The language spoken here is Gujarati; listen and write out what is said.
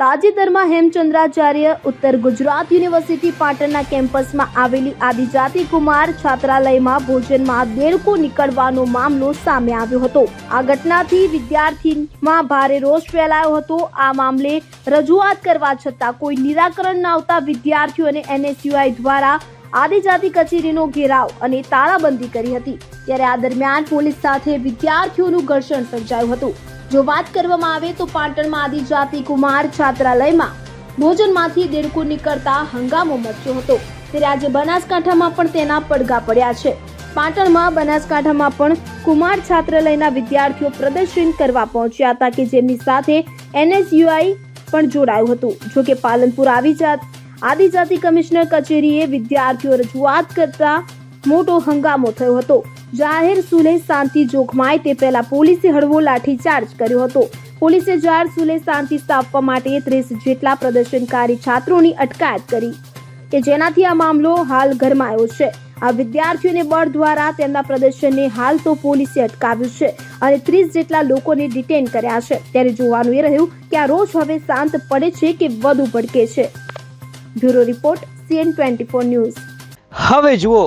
તાજેતરમાં હેમચંદ્રાચાર્ય ઉત્તર ગુજરાત યુનિવર્સિટી પાટણના કેમ્પસમાં આવેલી આદિજાતિ કુમાર છાત્રાલયમાં ભોજનમાં દેડકો નીકળવાનો મામલો સામે આવ્યો હતો. આ ઘટનાથી વિદ્યાર્થીમાં ભારે રોષ ફેલાયો હતો. આ મામલે રજૂઆત કરવા છતાં કોઈ નિરાકરણ ન આવતા વિદ્યાર્થીઓ અને એનએસયુઆઈ દ્વારા આદિજાતિ કચેરીનો ઘેરાવ અને તાળાબંધી કરી હતી. ત્યારે આ દરમિયાન પોલીસ સાથે વિદ્યાર્થીઓનું ઘર્ષણ સર્જાયું હતું. જો વાત કરવામાં આવે તો પાટણમાં આદિજાતિ કુમાર છાત્રાલયમાં ભોજનમાંથી દેડકો નીકળતા હંગામો મચ્યો હતો. ત્યારે આજે બનાસકાંઠામાં પણ તેના પડઘા પડ્યા છે. પાટણમાં બનાસકાંઠામાં પણ કુમાર છાત્રાલયના વિદ્યાર્થીઓ પ્રદર્શન કરવા પહોંચ્યા હતા કે જેમની સાથે એનએસયુઆઈ પણ જોડાયું હતું. જો કે પાલનપુર આવી જાત આદિજાતિ કમિશનર કચેરીએ વિદ્યાર્થીઓ રજૂઆત કરતા મોટો હંગામો થયો હતો. જાહેર સુલે શાંતિ જોખમાય તે પહેલા પોલીસે હળવો લાઠીચાર્જ કર્યો હતો. પોલીસે જાહેર સુલે શાંતિ સ્થાપવા માટે ત્રીસ જેટલા પ્રદર્શનકારી છાત્રોની અટકાયત કરી કે જેનાથી આ મામલો હાલ ગરમાયો છે. આ વિદ્યાર્થીઓને બળ દ્વારા તેમના પ્રદર્શનને હાલ તો પોલીસે અટકાવ્યું છે અને ત્રીસ જેટલા લોકોને ડિટેન કર્યા છે. ત્યારે જોવાનું એ રહ્યું કે આ રોજ હવે શાંત પડે છે કે વધુ ભડકે છે. Bureau report, CN twenty four news. હવે જુઓ